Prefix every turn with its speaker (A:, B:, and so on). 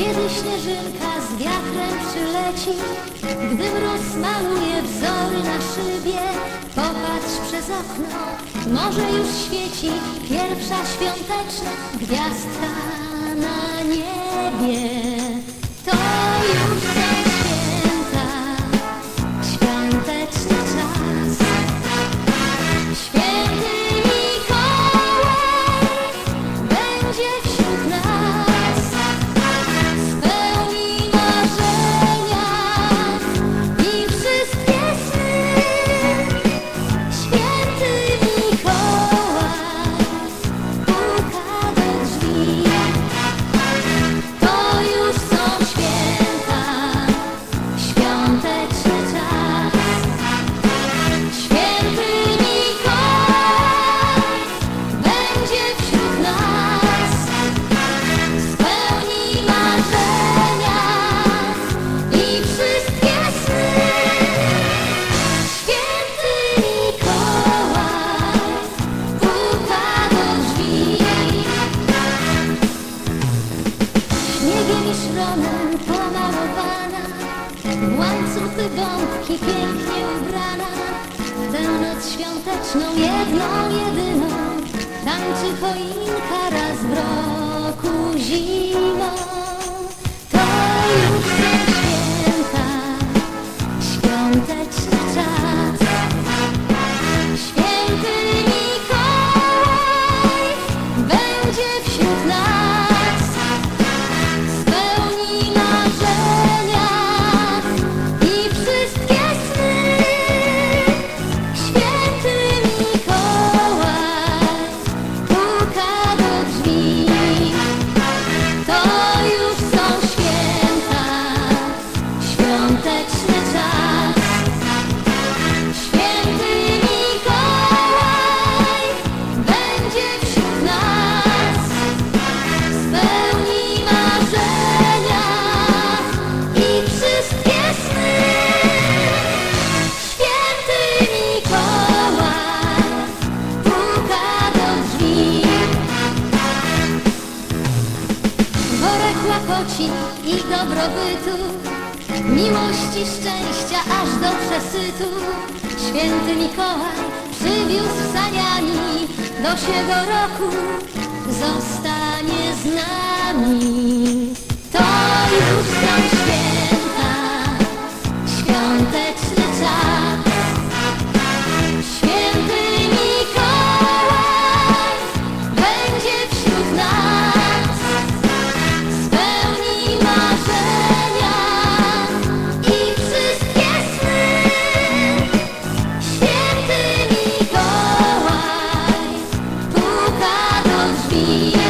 A: Kiedy śnieżynka z wiatrem przyleci, gdy mróz maluje wzory na szybie, popatrz przez okno, może już świeci pierwsza świąteczna gwiazdka na niebie. Łańcuchy gąbki pięknie ubrana. Tę noc świąteczną, jedną, jedyną, tańczy choinka raz w roku zimą. Łakoci i dobrobytu, miłości, szczęścia aż do przesytu. Święty Mikołaj przywiózł saniami do siego roku, zostanie z nami. be.